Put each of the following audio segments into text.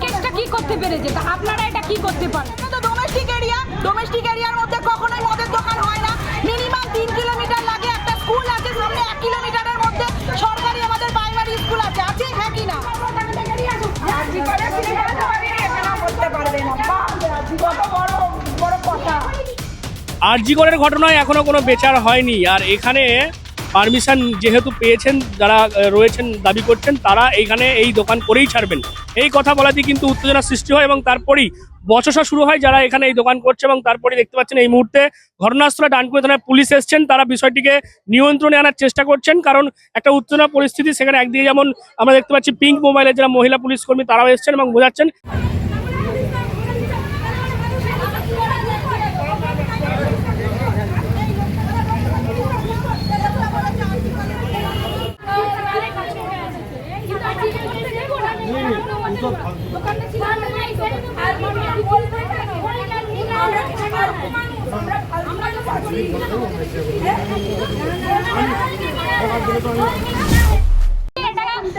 কেসটা করতে আপনারা এটা কি করতে পারেন? তো ডোমেস্টিক এরিয়া ডোমেস্টিক এরিয়ার মধ্যে কখনোই মদের আরজিগড়ের ঘটনায় এখনও কোনো বেচার হয়নি আর এখানে পারমিশন যেহেতু পেয়েছেন, যারা রয়েছেন, দাবি করছেন, তারা এইখানে এই দোকান করেই ছাড়বেন। এই কথা বলাতে কিন্তু উত্তেজনা সৃষ্টি হয় এবং তারপরেই বচসা শুরু হয় যারা এখানে এই দোকান করছে এবং তারপরে দেখতে পাচ্ছেন এই মুহূর্তে ঘটনাস্থলে ডানকুনি থানায় পুলিশ এসছেন, তারা বিষয়টিকে নিয়ন্ত্রণে আনার চেষ্টা করছেন কারণ একটা উত্তেজনা পরিস্থিতি, সেখানে একদিকে যেমন আমরা দেখতে পাচ্ছি পিঙ্ক মোবাইলের যারা মহিলা পুলিশ কর্মী, তারাও এসছেন এবং বোঝাচ্ছেন।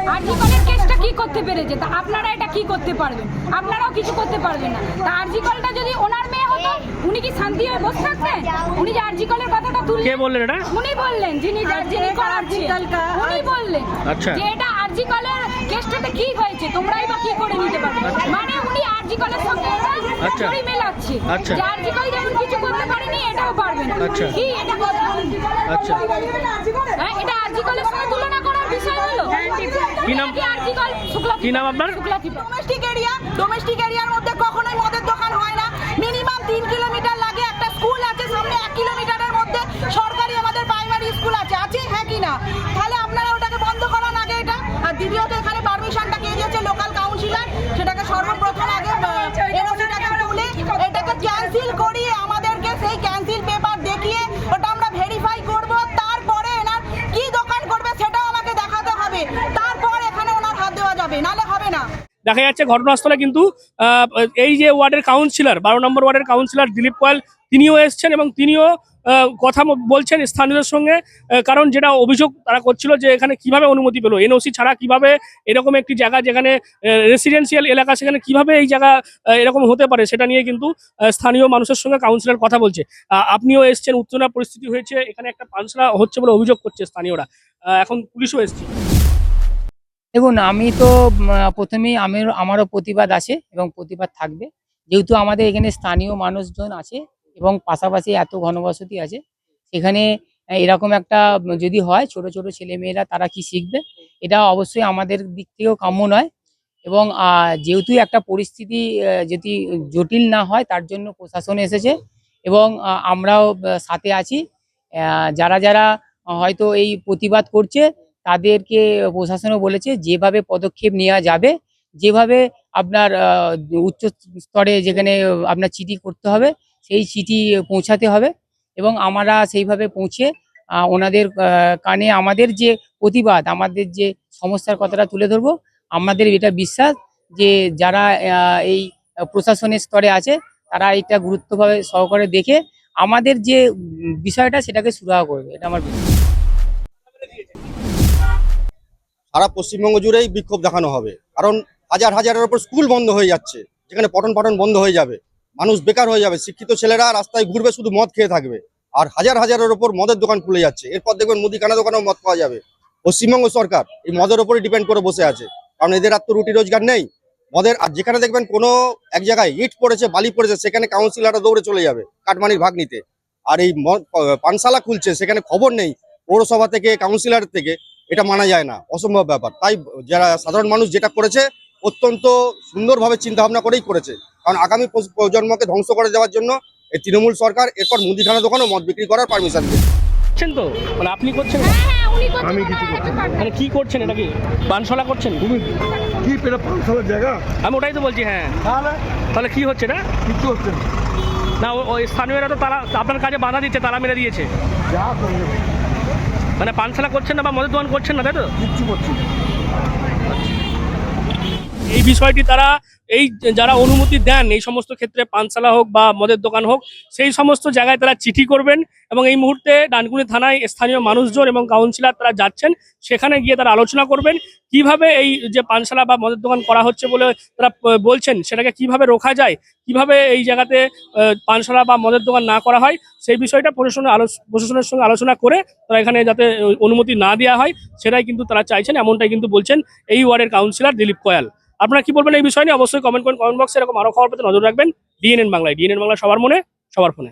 আর্জিকলের কেসটা কি করতে পেরেছে? তা আপনারা এটা কি করতে পারবেন? আপনারাও কিছু করতে পারবেন না। তা আর্জিকলটা যদি ওনার মেয়ে হতো উনি কি শান্তি হয়ে বসে থাকতেন? উনি যে আর্জিকলের কথাটা কে তুললেন বললেন এটা? উনি বললেন যিনি যিনি করাচ্ছেন উনি বললেন আচ্ছা। যে এটা আরজিকলের কেসটাতে কি হয়েছে তোমরাই বা কি করে নিতে পারবে মানে উনি আরজিকলের সঙ্গে এটা আচ্ছা। মেলাচ্ছে আচ্ছা। আরজি কল যেমন কিছু করতে পারেনি এটাও পারবে না আচ্ছা। কি এটা কথা আচ্ছা হ্যাঁ এটা আরজিকলের সঙ্গে তুলনা করার বিষয় হলো কি নাম? কি আরজিকল শুক্লা কি নাম আপনার? শুক্লা ডোমেস্টিক এরিয়া ডোমেস্টিক এরিয়ার মধ্যে কখনোই মদের দোকান হয় না মিনিমাম তিন কিলোমিটার লাগে একটা স্কুল আছে সামনে এক কিলোমিটারের মধ্যে সরকারি আমাদের প্রাইমারি স্কুল আছে আছে হ্যাঁ কি না তাহলে আপনারা ওটাকে বন্ধ করান আগে এটা আর দ্বিতীয়ত এখানে পারমিশনটা কে দিয়েছে লোকাল কাউন্সিলর সেটাকে সর্বপ্রথম আগে এনওসিটাকে তুলে এটাকে ক্যান্সেল করিয়ে আমাদেরকে সেই ক্যান্সেল পেপার দেখিয়ে ওটা আমরা ভেরিফাই করব তারপরে এনার কি দোকান করবে সেটাও আমাকে দেখাতে হবে তারপর এখানে ওনার হাত দেওয়া যাবে নালে হবে না দেখা যাচ্ছে ঘটনাস্থলে কিন্তু এই যে ওয়ার্ডের কাউন্সিলর বারো নম্বর ওয়ার্ডের কাউন্সিলর দিলীপ কয়াল, তিনিও এসছেন এবং তিনিও কথা বলছেন স্থানীয়দের সঙ্গে কারণ যেটা অভিযোগ তারা করছিল যে এখানে কীভাবে অনুমতি পেল এনওসি ছাড়া কীভাবে এরকম একটি জায়গা যেখানে রেসিডেন্সিয়াল এলাকা সেখানে কীভাবে এই জায়গা এরকম হতে পারে সেটা নিয়ে কিন্তু স্থানীয় মানুষের সঙ্গে কাউন্সিলর কথা বলছে। আপনিও এসছেন উত্তেজনা পরিস্থিতি হয়েছে, এখানে একটা পানসলা হচ্ছে বলে অভিযোগ করছে স্থানীয়রা। এখন পুলিশও এসছে। দেখুন, আমি তো প্রথমেই আমির আমারও প্রতিবাদ আছে এবং প্রতিবাদ থাকবে। যেহেতু আমাদের এখানে স্থানীয় মানুষজন আছে এবং পাশাপাশি এত ঘনবসতি আছে, সেখানে এরকম একটা যদি হয় ছোট ছোট ছেলেমেয়েরা তারা কি শিখবে? এটা অবশ্যই আমাদের দিক থেকেও কাম্য নয় এবং যেহেতু একটা পরিস্থিতি যদি জটিল না হয় তার জন্য প্রশাসন এসেছে এবং আমরাও সাথে আছি। যারা যারা হয়তো এই প্রতিবাদ করছে তাদেরকে প্রশাসনও বলেছে যেভাবে পদক্ষেপ নেওয়া যাবে, যেভাবে আপনার উচ্চ স্তরে যেখানে আপনার চিঠি করতে হবে, সেই চিঠি পৌঁছাতে হবে এবং আমরা সেইভাবে পৌঁছে ওনাদের কানে আমাদের যে প্রতিবাদ, আমাদের যে সমস্যার কথাটা তুলে ধরবো, আমাদের এটা বিশ্বাস যে যারা এই প্রশাসনের স্তরে আছে, তারা এটা গুরুত্বভাবে সহকারে দেখে আমাদের যে বিষয়টা সেটাকে সুরাহা করবে, এটা আমার বিশ্বাস। সারা পশ্চিমবঙ্গ জুড়েই বিক্ষোভ দেখানো হবে। কারণ হাজার হাজারের ওপর স্কুল বন্ধ হয়ে যাচ্ছে, যেখানে পঠন পাঠন বন্ধ হয়ে যাবে। মানুষ বেকার হয়ে যাবে, শিক্ষিত ছেলেরা রাস্তায় ঘুরবে, শুধু মদ খেয়ে থাকবে। আর হাজার হাজারের ওপর মদের দোকান খুলে যাচ্ছে। এরপর দেখবেন মুদিখানা দোকানেও মদ পাওয়া যাবে। পশ্চিমবঙ্গ সরকার এই মদের ওপরে ডিপেন্ড করে বসে আছে। কারণ এদের আর তো রুটি রোজগার নেই। মদের আর যেখানে দেখবেন কোনো এক জায়গায় ইট পড়েছে, বালি পড়েছে, সেখানে কাউন্সিলররা দৌড়ে চলে যাবে কাটমানির ভাগ নিতে আর এই পানশালা খুলছে, সেখানে খবর নেই। পৌরসভা থেকে কাউন্সিলর থেকে এটা মানা যায় না অসম্ভব ব্যাপার। তাই যারা সাধারণ মানুষ যেটা করেছে অত্যন্ত সুন্দরভাবে চিন্তা ভাবনা করেই করেছে। কারণ আগামী প্রজন্মকে ধ্বংস করে দেওয়ার জন্য এই তৃণমূল সরকার এরপর মুদিখানা দোকানও মদ বিক্রি করার পারমিশন দিয়েছে। করছেন তো? মানে আপনি করছেন? হ্যাঁ হ্যাঁ উনি করছেন আমি কিছু করছি মানে কি করছেন? এটা কি পানশালা করছেন? তুমি কি জায়গা? আমি ওটাই তো বলছি হ্যাঁ। তাহলে? তাহলে কি হচ্ছে কিছু হচ্ছে না। না ওই স্থানীয়রা তো তারা আপনার কাজে বাধা দিচ্ছে তারা মেরে দিয়েছে। যা করবে। মানে পানশালা করছেন না বা মদের দোকান করছেন না তাই তো? কিচ্ছু করছেন এই বিষয়টি তারা এই যারা অনুমতি দেন, এই সমস্ত ক্ষেত্রে পানশালা হোক বা মদের দোকান হোক, সেই সমস্ত জায়গায় তারা চিঠি করবেন এবং এই মুহূর্তে ডানকুনি থানায় স্থানীয় মানুষজন এবং কাউন্সিলর তারা যাচ্ছেন, সেখানে গিয়ে তারা আলোচনা করবেন, কীভাবে এই যে পানশালা বা মদের দোকান করা হচ্ছে বলে তারা বলছেন, সেটাকে কীভাবে রোখা যায়, কীভাবে এই জায়গাতে পানশালা বা মদের দোকান না করা হয়, সেই বিষয়টা প্রশাসনের আলো, প্রশাসনের সঙ্গে আলোচনা করে তারা এখানে যাতে অনুমতি না দেওয়া হয়, সেটাই কিন্তু তারা চাইছেন, এমনটাই কিন্তু বলছেন এই ওয়ার্ডের কাউন্সিলর দিলীপ কয়াল। আপনারা কি বলবেন এই বিষয় নিয়ে? অবশ্যই কমেন্ট করেন। কমেন্ট বক্সে এরকম আরও খবর পেতে নজর রাখবেন। ডিএনএন বাংলায়। ডিএনএন বাংলা সবার মনে, সবার ফোনে।